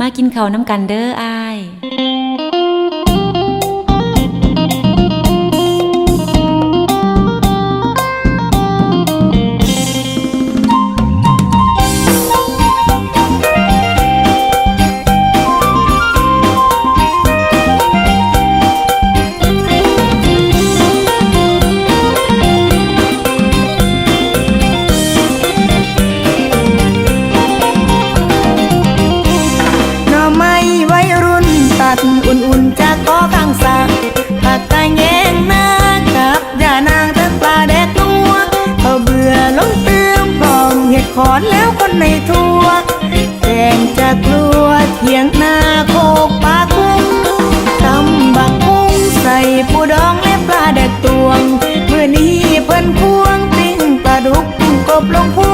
มากินข้าวน้ำกันเด้ออ้าย ขอแล้วคนในทัวริแจงจะกลัวเถียงนาโคกปากคุ้งตำบักคุ้งใส่ปูดองและปลาแดดตวง เมื่อนี้เพิ่นควงปิ้งปลาดุกกบลงพุง